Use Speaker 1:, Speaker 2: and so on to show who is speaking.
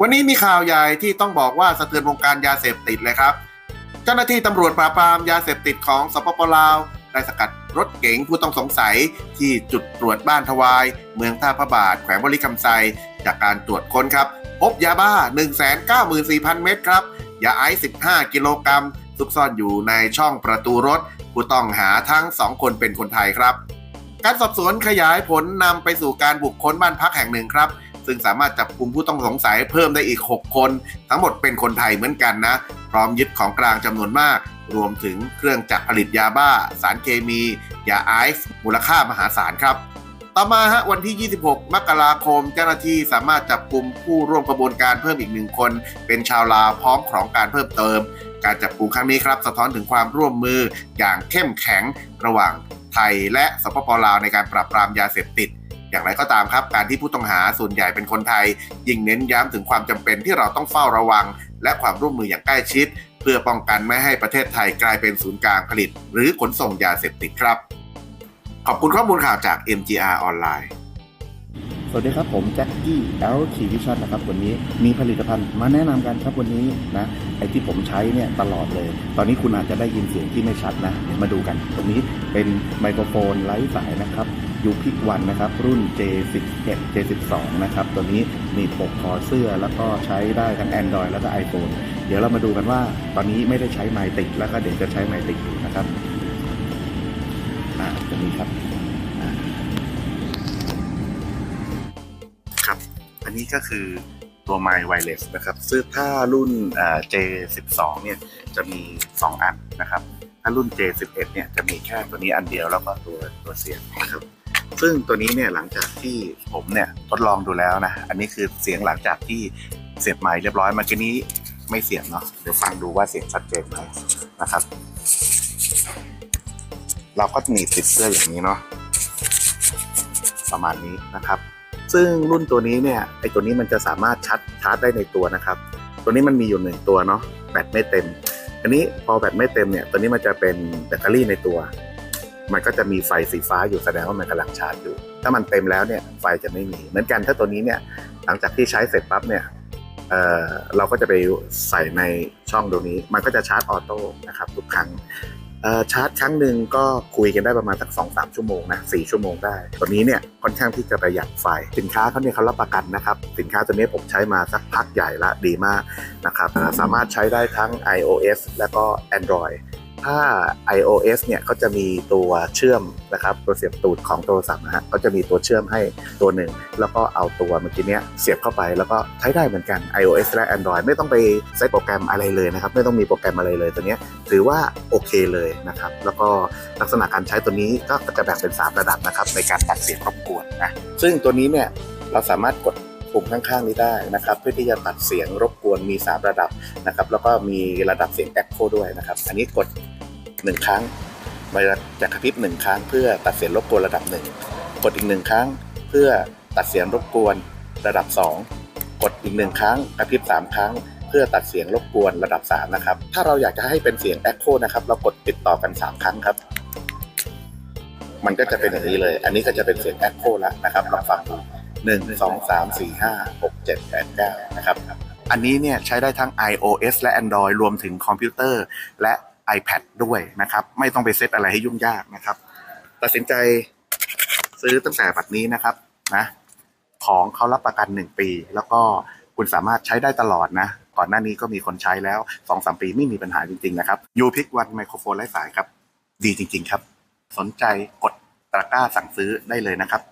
Speaker 1: วันนี้มีข่าวใหญ่ที่ต้องบอกว่าสะเทือนวงการยาเสพติดเลยครับ เจ้าหน้าที่ตำรวจปราบปรามยาเสพติดของสปปลาวได้สกัดรถเก๋งผู้ต้องสงสัยที่จุดตรวจบ้านทวาย เมืองท่าพระบาท แขวงบริคำไซจากการตรวจค้นครับ พบยาบ้า 194,000 เม็ดครับ ยาไอซ์15 กิโลกรัม ซุกซ่อนอยู่ในช่องประตูรถ ผู้ต้องหาทั้งสองคนเป็นคนไทยครับ การสอบสวนขยายผลนำไปสู่การบุกค้นบ้านพักแห่งหนึ่งครับ ซึ่งสามารถจับกลุ่มผู้ต้องสงสัยเพิ่มได้อีก 6 คน ทั้งหมดเป็นคนไทยเหมือนกันนะ พร้อมยึดของกลางจำนวนมาก รวมถึงเครื่องจักรผลิตยาบ้า สารเคมี ยาไอซ์มูลค่ามหาศาลครับต่อมาฮะวันที่ 26 มกราคม เจ้าหน้าที่สามารถจับกลุ่มผู้ร่วมกระบวนการเพิ่มอีกหนึ่งคน เป็นชาวลาวพร้อมของกลารเพิ่มเติม การจับกลุ่มครั้งนี้ครับสะท้อนถึงความร่วมมืออย่างเข้มแข็งระหว่างไทยและสปปลาวในการปราบปรามยาเสพติด อย่างไรก็ตามครับ การที่ผู้ต้องหาส่วนใหญ่เป็นคนไทย ยิ่งเน้นย้ำถึงความจำเป็นที่เราต้องเฝ้าระวัง และความร่วมมืออย่างใกล้ชิด เพื่อป้องกันไม่ให้ประเทศไทยกลายเป็นศูนย์กลางผลิต หรือขนส่งยาเสพติดครับ ขอบคุณข้อมูลข่าวจาก MGR ออนไลน์
Speaker 2: สวัสดีครับผมแจ็คกี้ L ขีวิชั่นนะครับวันนี้มีผลิตภัณฑ์มาแนะนำกันครับวันนี้นะไอที่ผมใช้เนี่ยตลอดเลย ตอนนี้คุณอาจจะได้ยินเสียงที่ไม่ชัดนะมาดูกัน ตรงนี้เป็นไมโครโฟนไร้สายนะครับยูพิกวันนะครับรุ่น J11 J12 นะครับตัวนี้มีปกคอเสื้อแล้วก็ใช้ได้ทั้ง Android แล้วก็ iPhone เดี๋ยวเรามาดูกันว่า ตอนนี้ไม่ได้ใช้ไมติดแล้วก็เดี๋ยวจะใช้ไมติดนะครับอ่าตรงนี้ครับ
Speaker 3: นี้ก็คือตัว My Wireless นะครับซึ่งถ้ารุ่น J12 เนี่ยจะมี 2 อันนะครับ ถ้ารุ่น J11 เนี่ยจะมีแค่ตัวนี้อันเดียวแล้วก็ตัวตัวเสียงนะครับซึ่งตัวนี้เนี่ยหลังจากที่ผมเนี่ยทดลองดูแล้วนะ อันนี้คือเสียงหลังจากที่เสียบไมค์เรียบร้อยเมื่อกี้นี้ไม่เสียงเนาะเดี๋ยวฟังดูว่าเสียงชัดเจนไหมนะครับ เราก็หนีบติดเสื้ออย่างนี้เนาะประมาณนี้นะครับ ซึ่งรุ่นตัวนี้เนี่ยไอตัวนี้มันจะสามารถชาร์จชาร์จได้ในตัวนะครับ ตัวนี้มันมีอยู่หนึ่งตัวเนาะแบตไม่เต็ม อันนี้พอแบตไม่เต็มเนี่ยตัวนี้มันจะเป็นแบตเตอรี่ในตัว มันก็จะมีไฟสีฟ้าอยู่แสดงว่ามันกำลังชาร์จอยู่ ถ้ามันเต็มแล้วเนี่ยไฟจะไม่มี เหมือนกันถ้าตัวนี้เนี่ยหลังจากที่ใช้เสร็จปั๊บเนี่ยเเราก็จะไปใส่ในช่องตรงนี้ มันก็จะชาร์จออโต้นะครับทุกครั้ง ชาร์จครั้งหนึ่งก็คุยกันได้ประมาณสักสองสามชั่วโมงนะสี่ชั่วโมงได้ตัวนี้เนี่ยค่อนข้างที่จะประหยัดไฟ สินค้าเขาเนี่ยเขารับประกันนะครับ สินค้าตัวนี้ผมใช้มาสักพักใหญ่ละดีมากนะครับสามารถใช้ได้ทั้ง iOS แล้วก็ Android ถ้า iOS เนี่ยเขาจะมีตัวเชื่อมนะครับตัวเสียบตูดของโทรศัพท์นะฮะเขาจะมีตัวเชื่อมให้ตัวหนึ่ง แล้วก็เอาตัวเมื่อกี้เนี้ยเสียบเข้าไปแล้วก็ใช้ได้เหมือนกัน iOS และ Android ไม่ต้องไปใช้โปรแกรมอะไรเลยนะครับ ไม่ต้องมีโปรแกรมอะไรเลยตัวเนี้ยถือว่าโอเคเลยนะครับ แล้วก็ลักษณะการใช้ตัวนี้ก็จะแบ่งเป็น 3 ระดับนะครับ ในการตัดเสียงรบกวนนะซึ่งตัวนี้เนี่ยเราสามารถกดปุ่มข้างๆนี้ได้นะครับเพื่อที่จะตัดเสียงรบกวนมี 3 ระดับนะครับแล้วก็มีระดับเสียง Echo ด้วยนะครับ อันนี้กด 1ครั้งมันจะกระพริบ1ครั้ง เพื่อตัดเสียงรบกวนระดับ1กดอีก1ครั้ง เพื่อตัดเสียงรบกวนระดับ 2 กดอีก1ครั้งกระพริบ3 ครั้ง เพื่อตัดเสียงรบกวนระดับ3นะครับถ้าเราอยากจะให้เป็นเสียง Echo นะครับเรากดติดต่อกัน 3 ครั้งครับ มันก็จะเป็นอย่างนี้เลย อันนี้ก็จะเป็นเสียง Echo แล้วนะครับลองฟังดูหนึ่งสองสามสี่ห้าหกเจ็ดแปดเก้านะครับอันนี้เนี่ยใช้ได้ทั้ง iOS และ Android รวมถึงคอมพิวเตอร์ และ iPad ด้วยนะครับ ไม่ต้องไปเซตอะไรให้ยุ่งยากนะครับ ตัดสินใจซื้อตั้งแต่บัดนี้นะครับนะของเขารับประกัน 1 ปี แล้วก็คุณสามารถใช้ได้ตลอดนะ ก่อนหน้านี้ก็มีคนใช้แล้ว 2-3 ปีไม่มีปัญหาจริง ๆ นะครับยูพิกวันไมโครโฟนไร้สายครับ ดีจริง ๆ ครับ สนใจกดตะกร้าสั่งซื้อได้เลยนะครับ